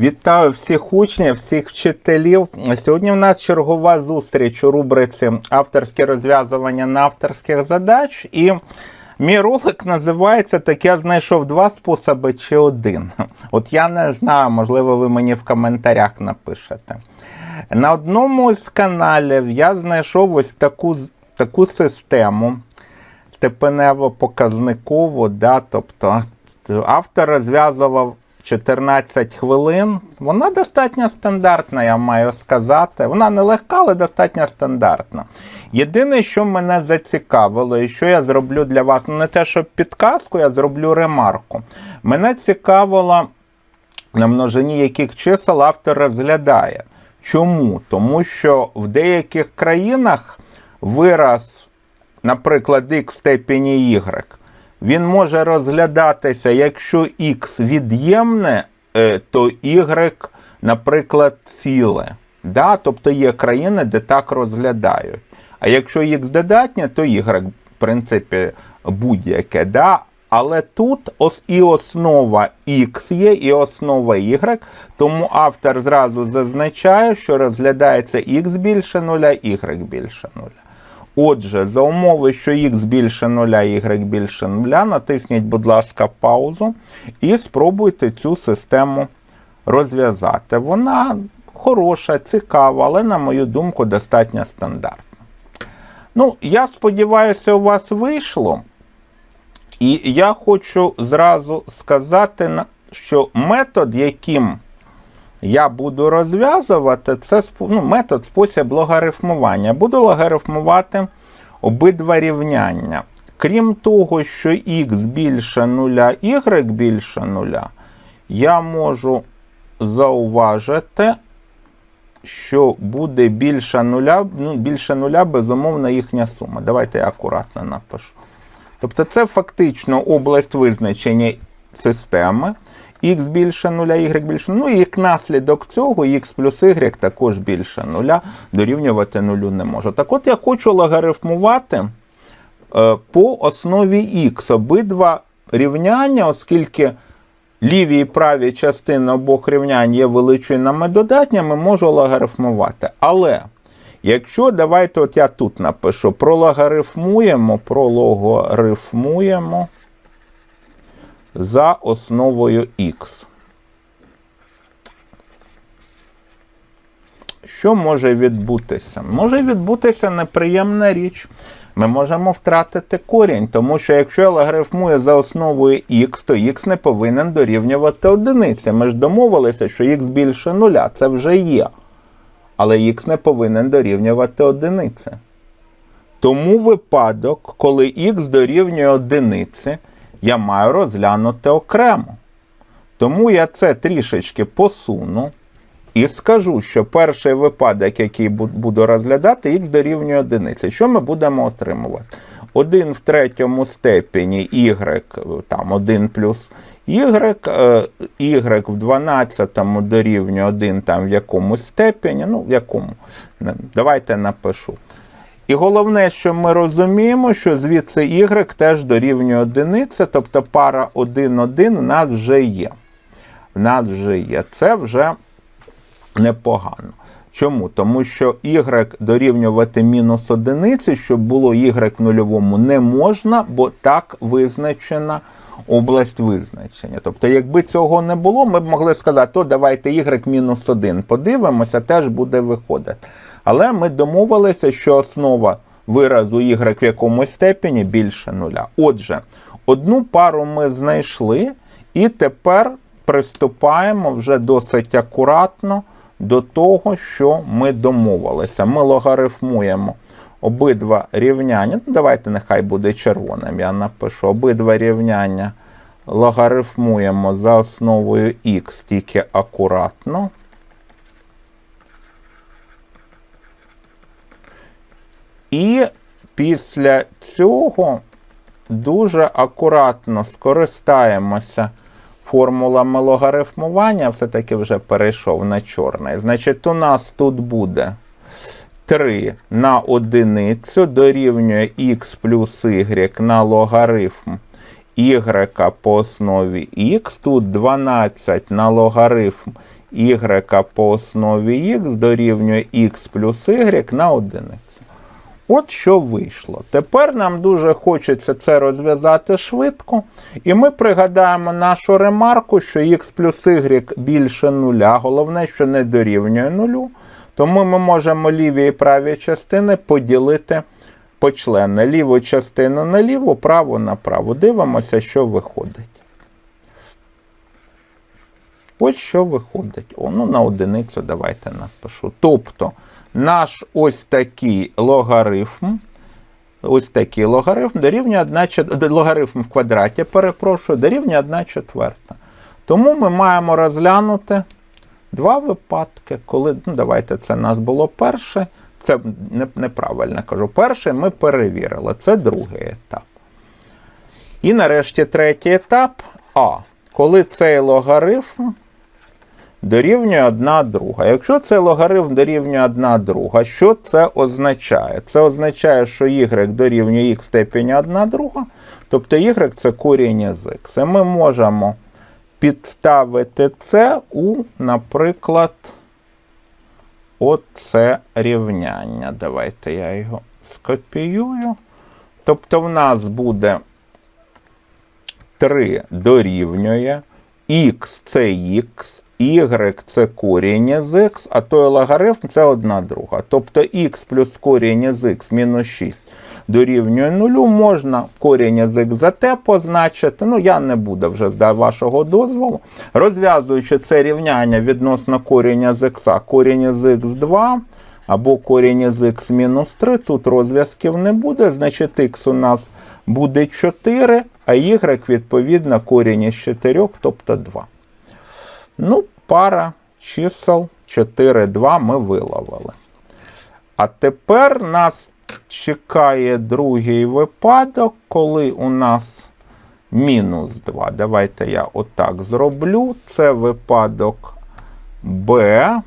Вітаю всіх учнів, всіх вчителів. Сьогодні в нас чергова зустріч у рубриці авторське розв'язування на авторських задач. І мій ролик називається Так я знайшов два способи чи один. От я не знаю, можливо, ви мені в коментарях напишете. На одному з каналів я знайшов ось таку, таку систему степенево-показникову, да, тобто автор розв'язував 14 хвилин. Вона достатньо стандартна, я маю сказати. Вона не легка, але достатньо стандартна. Єдине, що мене зацікавило, і що я зроблю для вас, ну не те, що підказку, я зроблю ремарку. Мене цікавило, на множині яких чисел автор розглядає. Чому? Тому що в деяких країнах вираз, наприклад, x в степені y, він може розглядатися, якщо x від'ємне, е, то y, наприклад, ціле. Да? Тобто є країни, де так розглядають. А якщо x додатнє, то y, в принципі, будь-яке. Да? Але тут і основа x є, і основа y, тому автор зразу зазначає, що розглядається x більше нуля, y більше нуля. Отже, за умови, що x більше нуля, y більше нуля, натисніть, будь ласка, паузу і спробуйте цю систему розв'язати. Вона хороша, цікава, але, на мою думку, достатньо стандартна. Ну, я сподіваюся, у вас вийшло. І я хочу зразу сказати, що метод, яким я буду розв'язувати, це ну, метод, спосіб логарифмування. Буду логарифмувати обидва рівняння. Крім того, що х більше нуля, y більше нуля, я можу зауважити, що буде більше нуля, ну, більше нуля, безумовно, їхня сума. Давайте я акуратно напишу. Тобто це фактично область визначення системи. Х більше нуля, y більше нуля. Ну і як наслідок цього х плюс y також більше нуля, дорівнювати нулю не може. Так от я хочу логарифмувати е, по основі х обидва рівняння, оскільки ліві і праві частини обох рівнянь є величинами додатнями, можу логарифмувати. Але якщо давайте, от я тут напишу, прологарифмуємо, прологарифмуємо за основою х. Що може відбутися? Може відбутися неприємна річ. Ми можемо втратити корінь, тому що якщо я логарифмую за основою х, то х не повинен дорівнювати одиниці. Ми ж домовилися, що х більше нуля, це вже є. Але х не повинен дорівнювати одиниці. Тому випадок, коли х дорівнює одиниці, я маю розглянути окремо. Тому я це трішечки посуну і скажу, що перший випадок, який буду розглядати, х дорівнює одиниці. Що ми будемо отримувати? 1 в третьому степені y, там 1 плюс y, е, y в 12 дорівнює 1 там в якомусь степені, ну в якому, давайте напишу. І головне, що ми розуміємо, що звідси y теж дорівнює одиниці, тобто пара 1-1 у нас вже є. В нас вже є. Це вже непогано. Чому? Тому що y дорівнювати мінус одиниці, щоб було y в нульовому, не можна, бо так визначена область визначення. Тобто, якби цього не було, ми б могли сказати, то давайте y мінус 1 подивимося, теж буде виходити. Але ми домовилися, що основа виразу y в якомусь степені більше нуля. Отже, одну пару ми знайшли, і тепер приступаємо вже досить акуратно до того, що ми домовилися. Ми логарифмуємо обидва рівняння. Ну, давайте нехай буде червоним. Я напишу обидва рівняння логарифмуємо за основою х тільки акуратно. І після цього дуже акуратно скористаємося формулами логарифмування, все-таки вже перейшов на чорний. Значить, у нас тут буде 3 на одиницю дорівнює х плюс y на логарифм y по основі х. Тут 12 на логарифм y по основі х дорівнює х плюс y на одиницю. От що вийшло. Тепер нам дуже хочеться це розв'язати швидко, і ми пригадаємо нашу ремарку, що х плюс y більше нуля, головне, що не дорівнює нулю. Тому ми можемо ліві і праві частини поділити почлени. Ліву частину на ліву, праву на праву. Дивимося, що виходить. Ось що виходить. О, ну на одиницю давайте напишу. Тобто наш ось такий логарифм, ось такий логарифм дорівнює 1 чет- логарифм в квадраті, перепрошую, дорівнює 1 четверта. Тому ми маємо розглянути два випадки, коли, ну давайте це у нас було перше, це неправильно кажу. Перше ми перевірили, це другий етап. І нарешті третій етап А. Коли цей логарифм дорівнює одна друга. Якщо цей логарифм дорівнює одна друга, що це означає? Це означає, що y дорівнює х в степені 1 друга, тобто y це корінь з х. І ми можемо підставити це у, наприклад, оце рівняння. Давайте я його скопіюю. Тобто в нас буде 3 дорівнює, х це х, y це корінь з х, а той логарифм це одна друга. Тобто х плюс корінь з х мінус 6 дорівнює нулю, можна корінь з х за те позначити. Ну, я не буду вже з вашого дозволу. Розв'язуючи це рівняння відносно коріння з х, корінь з х 2 або корінь з х мінус 3, тут розв'язків не буде, значить х у нас буде 4, а y відповідно корінь із 4, тобто 2. Ну, пара чисел 4, 2 ми виловили. А тепер нас чекає другий випадок, коли у нас мінус 2. Давайте я отак зроблю. Це випадок Б.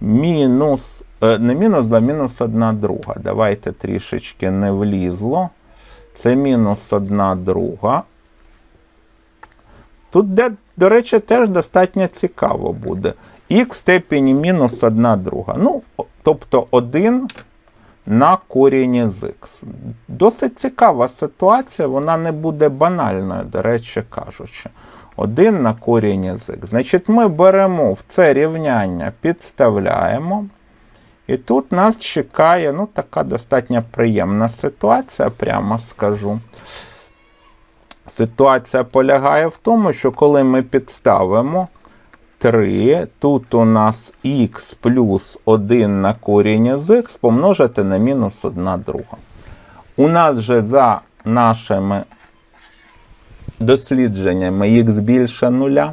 Мінус, е, не мінус 2, мінус 1 друга. Давайте трішечки не влізло. Це мінус 1 друга. Тут, де, до речі, теж достатньо цікаво буде. Х в степені мінус 1 друга. Ну, тобто 1 на корінь з х. Досить цікава ситуація, вона не буде банальною, до речі кажучи. 1 на корінь з х. Значить, ми беремо в це рівняння, підставляємо. І тут нас чекає ну, така достатньо приємна ситуація, прямо скажу. Ситуація полягає в тому, що коли ми підставимо 3, тут у нас х плюс 1 на корінь з х помножити на мінус 1 друга. У нас же за нашими дослідженнями х більше нуля.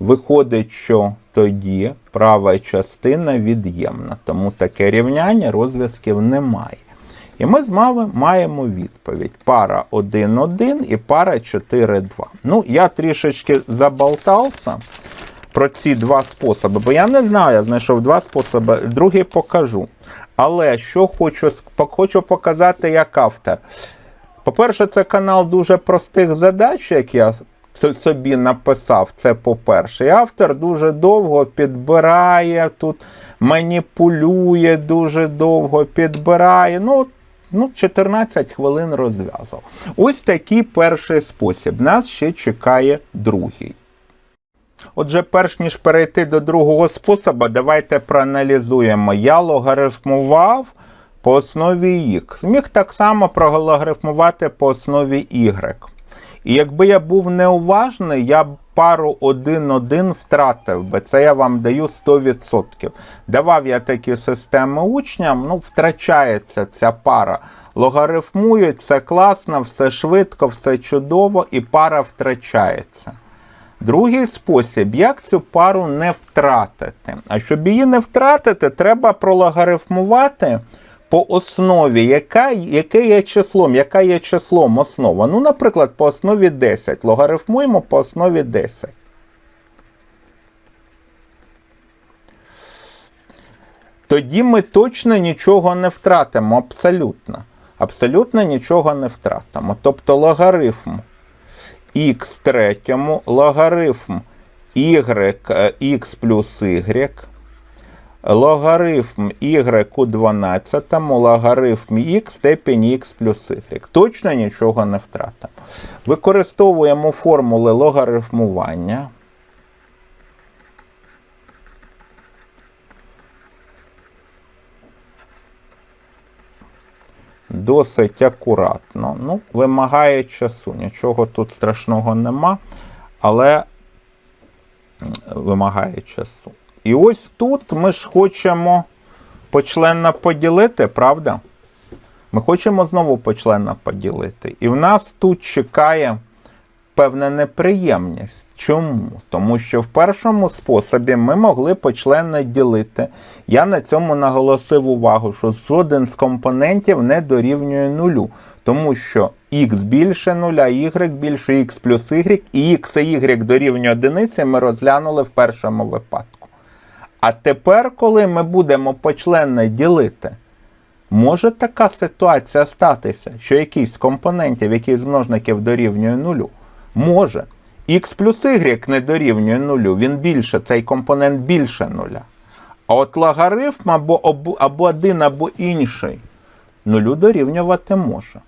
Виходить, що тоді права частина від'ємна, тому таке рівняння розв'язків немає. І ми з вами маємо відповідь: пара 1, 1 і пара 4, 2. Ну, я трішечки заболтався про ці два способи, бо я не знаю, я знайшов два способи, другий покажу. Але що хочу, хочу показати як автор. По-перше, це канал дуже простих задач, як я собі написав. Це по-перше. І автор дуже довго підбирає тут, маніпулює дуже довго, підбирає. Ну, ну 14 хвилин розв'язав. Ось такий перший спосіб. Нас ще чекає другий. Отже, перш ніж перейти до другого способу, давайте проаналізуємо. Я логарифмував по основі х. Міг так само прологарифмувати по основі y. І якби я був неуважний, я б пару 1-1 втратив би. Це я вам даю 100%. Давав я такі системи учням, ну, втрачається ця пара. Логарифмують, це класно, все швидко, все чудово, і пара втрачається. Другий спосіб, як цю пару не втратити. А щоб її не втратити, треба прологарифмувати по основі, яка, яке є числом, яка є числом основа. Ну, наприклад, по основі 10. Логарифмуємо по основі 10. Тоді ми точно нічого не втратимо. Абсолютно. Абсолютно нічого не втратимо. Тобто логарифм х третьому, логарифм y, е, х плюс y, логарифм y у 12, логарифм х степені х плюс y. Точно нічого не втратимо. Використовуємо формули логарифмування. Досить акуратно. Ну, вимагає часу. Нічого тут страшного нема, але вимагає часу. І ось тут ми ж хочемо почленно поділити, правда? Ми хочемо знову почленно поділити. І в нас тут чекає певна неприємність. Чому? Тому що в першому способі ми могли почленно ділити. Я на цьому наголосив увагу, що жоден з компонентів не дорівнює нулю. Тому що х більше нуля, y більше х плюс y, і х і y дорівнює одиниці ми розглянули в першому випадку. А тепер, коли ми будемо почленно ділити, може така ситуація статися, що якийсь компонентів, який з множників дорівнює нулю, може. Х плюс y не дорівнює нулю, він більше, цей компонент більше нуля. А от логарифм або, або один, або інший нулю дорівнювати може.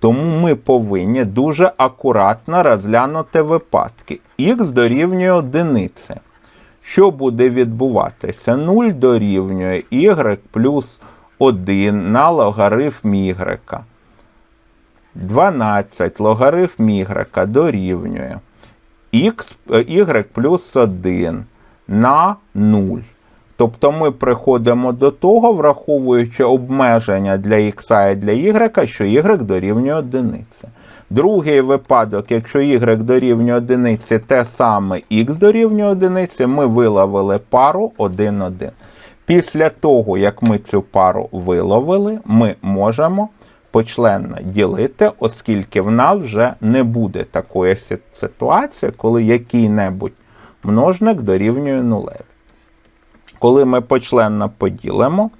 Тому ми повинні дуже акуратно розглянути випадки. Х дорівнює одиниці. Що буде відбуватися? 0 дорівнює y плюс 1 на логарифм y. 12 логарифм y дорівнює x, е, y плюс 1 на 0. Тобто ми приходимо до того, враховуючи обмеження для x і для y, що y дорівнює 1. Другий випадок, якщо y дорівнює 1, те саме x дорівнює 1, ми виловили пару 1, 1. Після того, як ми цю пару виловили, ми можемо почленно ділити, оскільки в нас вже не буде такої ситуації, коли який-небудь множник дорівнює нулеві. Коли ми почленно поділимо,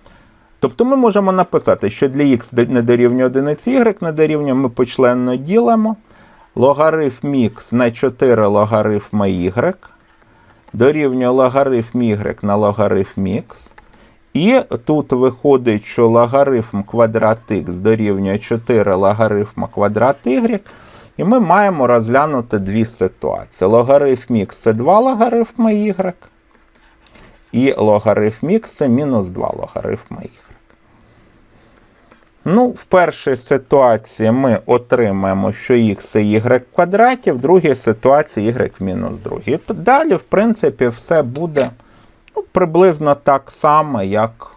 тобто ми можемо написати, що для х не дорівнює 1, y не дорівнює, ми почленно ділимо. Логарифм х на 4 логарифма y дорівнює логарифм y на логарифм х. І тут виходить, що логарифм квадрат х дорівнює 4 логарифма квадрат y. І ми маємо розглянути дві ситуації. Логарифм х це 2 логарифма y. І логарифм х це мінус 2 логарифма y. Ну, в першій ситуації ми отримаємо, що х це y в квадраті, в другій ситуації y в мінус 2. І далі, в принципі, все буде ну, приблизно так само, як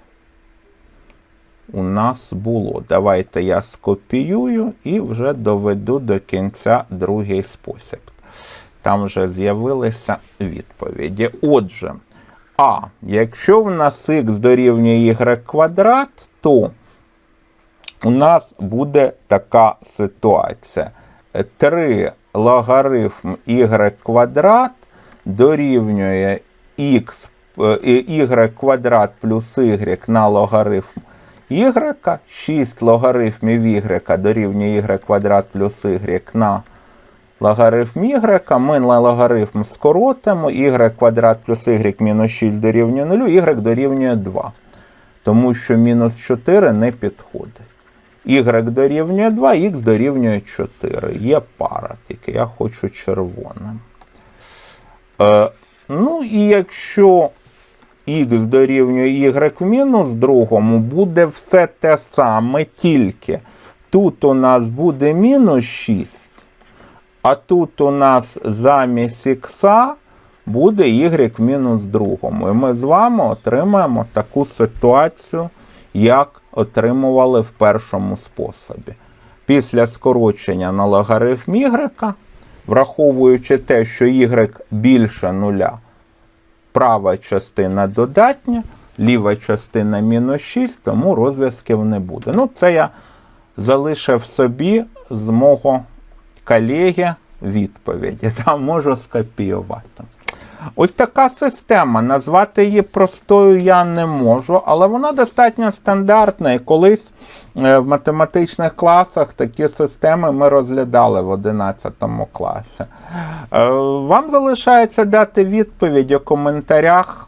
у нас було. Давайте я скопіюю і вже доведу до кінця другий спосіб. Там вже з'явилися відповіді. Отже, а якщо в нас х дорівнює y квадрат, то у нас буде така ситуація. 3 логарифм y квадрат дорівнює x, е, y квадрат плюс y на логарифм y, 6 логарифмів y дорівнює y квадрат плюс y на логарифм y, ми на логарифм скоротимо, y квадрат плюс y мінус 6 дорівнює 0, y дорівнює 2. Тому що мінус 4 не підходить. Y дорівнює 2, х дорівнює 4. Є пара, тільки я хочу червоним. Е, ну і якщо х дорівнює y в мінус другому, буде все те саме, тільки тут у нас буде мінус 6, а тут у нас замість х буде y в мінус другому. І ми з вами отримаємо таку ситуацію, як отримували в першому способі. Після скорочення на логарифм y, враховуючи те, що y більше нуля, права частина додатня, ліва частина мінус 6, тому розв'язків не буде. Ну, це я залишив собі з мого колеги відповіді. Там можу скопіювати. Ось така система. Назвати її простою я не можу, але вона достатньо стандартна. І колись е, в математичних класах такі системи ми розглядали в 11 класі. Е, Вам залишається дати відповідь у коментарях.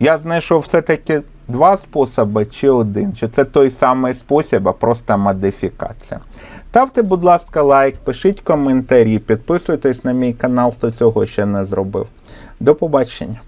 Я знайшов все-таки два способи чи один. Чи це той самий спосіб, а просто модифікація. Ставте, будь ласка, лайк, пишіть коментарі, підписуйтесь на мій канал, хто цього ще не зробив. До побачення.